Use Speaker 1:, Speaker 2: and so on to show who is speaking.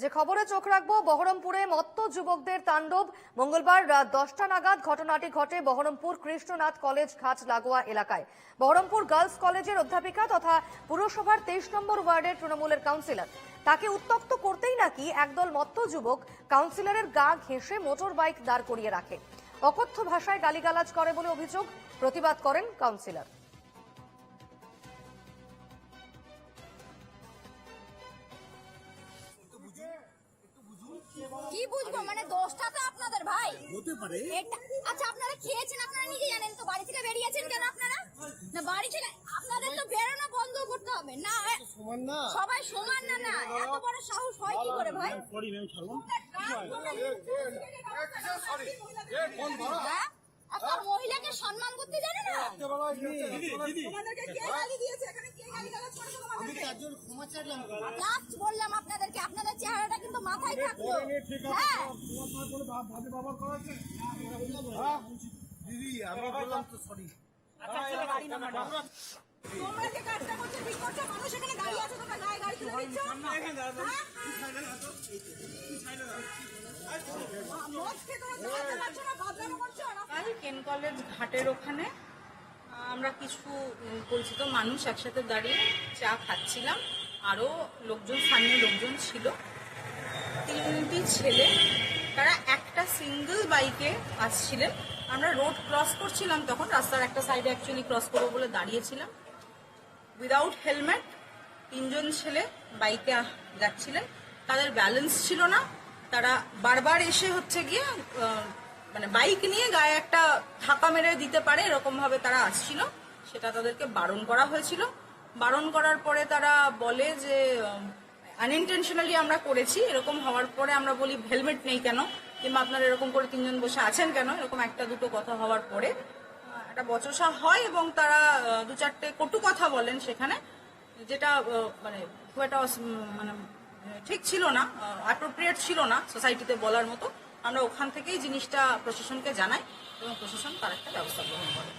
Speaker 1: যে খবরে চোখ রাখব, বহরমপুরে মত্ত যুবকদের তাণ্ডব। মঙ্গলবার রাত দশটা নাগাদ ঘটনাটি ঘটে বহরমপুর কৃষ্ণনাথ কলেজ ঘাট লাগোয়া এলাকায়। বহরমপুর গার্লস কলেজের অধ্যাপিকা তথা পুরসভার তেইশ নম্বর ওয়ার্ডের তৃণমূলের কাউন্সিলর। তাকে উত্তক্ত করতেই নাকি একদল মত্ত যুবক কাউন্সিলরের গা ঘেঁষে মোটর বাইক দাঁড় করিয়ে রাখে। অকথ্য ভাষায় গালিগালাজ করে বলে অভিযোগ প্রতিবাদ করেন কাউন্সিলর।
Speaker 2: বুঝব মানে দোষটা তো আপনাদের ভাই।
Speaker 3: হতে পারে।
Speaker 2: আচ্ছা আপনারা খেয়েছেন আপনারা নিজে জানেন তো বাড়ি থেকে বেরিয়েছেন কেন আপনারা? না বাড়ি থেকে আপনাদের তো বেরোনো বন্ধ করতে হবে। না
Speaker 3: সমান না।
Speaker 2: সবাই সমান না না। এত বড় সাহস হয় কি করে ভাই?
Speaker 3: সরি ম্যাম ছাড়ুন
Speaker 2: হ্যাঁ? একটা মহিলাকে সম্মান করতে জানে না? তোমাদেরকে কে গালি দিয়েছে? এখানে কে গালি গালাজ করেছে তোমাদেরকে
Speaker 3: একজন ক্ষমা চাইলাম।
Speaker 2: লাস্ট বললাম মাথায় থাকতো। হ্যাঁ।
Speaker 3: দিদি আমি বললাম তো সরি
Speaker 2: তোমরা যে কাজটা করছ ঠিক করছ মানুষ এখানে দাঁড়িয়ে আছে তোমরা গায়ে গাড়ি তুলে দিচ্ছ? মদ খেয়ে তোমরা দাঁড়াতে পারছ না, বদনাম করছ? না?
Speaker 4: কাল কেন কলেজ ঘাটের ওখানে আমরা কিছু পরিচিত মানুষ একসাথে দাঁড়িয়ে চা খাচ্ছিলাম। আরও লোকজন স্থানীয় লোকজন ছিল। ছেলে, তারা একটা সিঙ্গেল বাইকে আসছিলেন। আমরা রোড ক্রস করছিলাম তখন, রাস্তার একটা সাইডে অ্যাকচুয়ালি ক্রস করব বলে দাঁড়িয়েছিলাম। উইদাউট হেলমেট তিনজন ছেলে বাইকে যাচ্ছিলেন। তাদের ব্যালেন্স ছিল না। তারা বারবার এসে হচ্ছে গিয়ে মানে বাইক নিয়ে গায়ে একটা ধাক্কা মেরে দিতে পারে, এরকম ভাবে তারা আসছিল। সেটা তাদেরকে বারণ করা হয়েছিল। বারণ করার পরে তারা বলে যে আনইনটেনশনালি আমরা করেছি, এরকম হওয়ার পরে আমরা বলি হেলমেট নেই কেন? কিংবা আপনারা এরকম করে তিনজন বসে আছেন কেন? এরকম একটা দুটো কথা হওয়ার পরে একটা বচসা হয় এবং তারা দু চারটে কটু কথা বলেন সেখানে, যেটা মানে খুব একটা মানে ঠিক ছিল না অ্যাপ্রোপ্রিয়েট ছিল না সোসাইটিতে বলার মতো। আমরা ওখান থেকেই জিনিসটা প্রশাসনকে জানাই এবং প্রশাসন তার একটা ব্যবস্থা গ্রহণ করে।